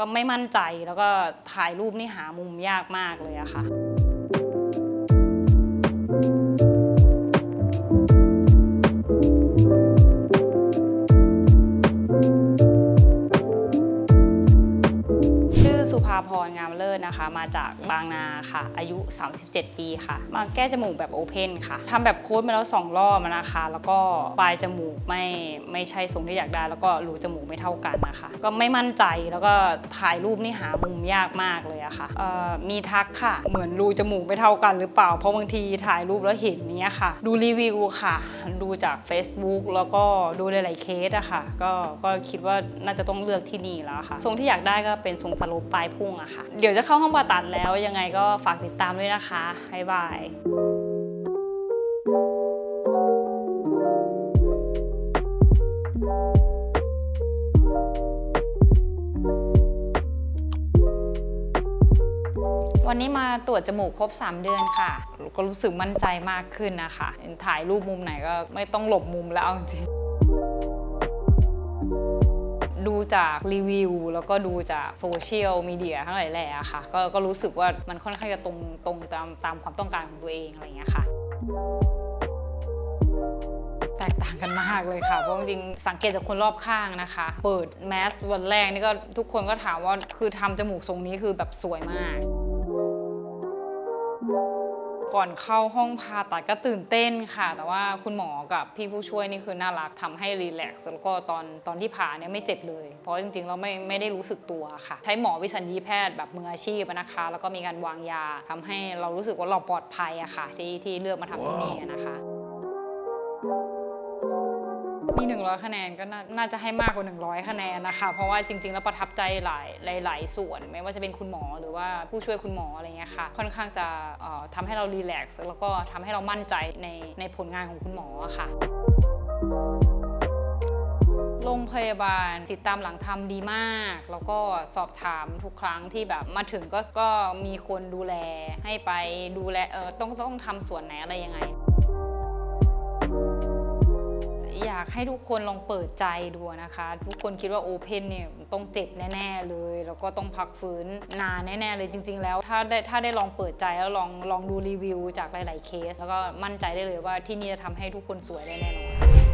ก็ไม่มั่นใจแล้วก็ถ่ายรูปนี่หามุมยากมากเลยอะค่ะ สุภาพรงามเลิศนะคะ มาจากบางนาค่ะ อายุ 37 ปีค่ะ มาแก้จมูกแบบโอเพนค่ะทำแบบโค้ดมาแล้ว 2 รอบนะคะ แล้วก็ปลายจมูกไม่ไม่ใช่ทรงที่อยากได้ แล้วก็รูจมูกไม่เท่ากันนะคะ ก็ไม่มั่นใจแล้วก็ถ่ายรูปนี่หามุมยากมากเลยอะค่ะเอ่อมีทักค่ะ เหมือนรูจมูกไม่เท่ากันหรือเปล่า เพราะบางทีถ่ายรูปแล้วเห็นเนี้ยค่ะ ดูรีวิวค่ะ ดูจาก Facebook แล้วก็ดูหลายๆเคสอะค่ะ ก็ก็คิดว่าน่าจะต้องเลือกที่นี่แล้วค่ะ ทรงที่อยากได้ก็เป็นทรงสโลปปลายพุ่งอะค่ะ เดี๋ยวจะเข้าห้องผ่าตัดแล้วยังไงก็ฝากติดตามด้วยนะคะบ๊ายบายวันนี้มาตรวจจมูกครบ 3 เดือนค่ะ ก็รู้สึกมั่นใจมากขึ้นนะคะ ถ่ายรูปมุมไหนก็ไม่ต้องหลบมุมแล้วจริง ดูจากรีวิว แล้วก็ดูจากโซเชียลมีเดียทั้งหลายแหล่ค่ะก็ก็รู้สึกว่ามันค่อนข้างจะตรงตรงตามตามความต้องการของตัวเองอะไรอย่างเงี้ยค่ะแตกต่างกันมากเลยค่ะ เพราะจริงสังเกตจากคนรอบข้างนะคะ เปิดแมสวันแรกนี่ก็ทุกคนก็ถามว่าคือทำจมูกทรงนี้คือแบบสวยมาก ก่อนเข้าห้องผ่าตัดก็ตื่นเต้นค่ะ แต่ว่าคุณหมอกับพี่ผู้ช่วยนี่คือน่ารักทำให้รีแลกซ์แล้วก็ตอนตอนที่ผ่าเนี่ยไม่เจ็บเลย เพราะจริงๆเราไม่ไม่ได้รู้สึกตัวค่ะ ใช้หมอวิสัญญีแพทย์แบบมืออาชีพนะคะ แล้วก็มีการวางยาทำให้เรารู้สึกว่าเราปลอดภัยอะค่ะ ที่ที่เลือกมาทำที่นี่นะคะ มี 100 คะแนนก็น่าน่าจะให้มากกว่า 100 คะแนนนะคะ เพราะว่าจริงๆ แล้วประทับใจหลายหลายส่วน ไม่ว่าจะเป็นคุณหมอหรือว่าผู้ช่วยคุณหมออะไรเงี้ยค่ะ ค่อนข้างจะเอ่อทำให้เรารีแลกซ์แล้วก็ทำให้เรามั่นใจในในผลงานของคุณหมอะค่ะโรงพยาบาลติดตามหลังทำดีมาก แล้วก็สอบถามทุกครั้งที่แบบมาถึงก็ก็มีคนดูแลให้ไปดูแลเออต้องต้องทำส่วนไหนอะไรยังไง ให้ทุกคนลองเปิดใจดูนะคะ ทุกคนคิดว่าโอเพนเนี่ยต้องเจ็บแน่ ๆ เลย แล้วก็ต้องพักฟื้นนานแน่ ๆ เลยจริง ๆ แล้วถ้าได้ถ้าได้ลองเปิดใจแล้วลองลองดูรีวิวจากหลาย ๆ เคส แล้วก็มั่นใจได้เลยว่าที่นี่จะทำให้ทุกคนสวยได้แน่นอน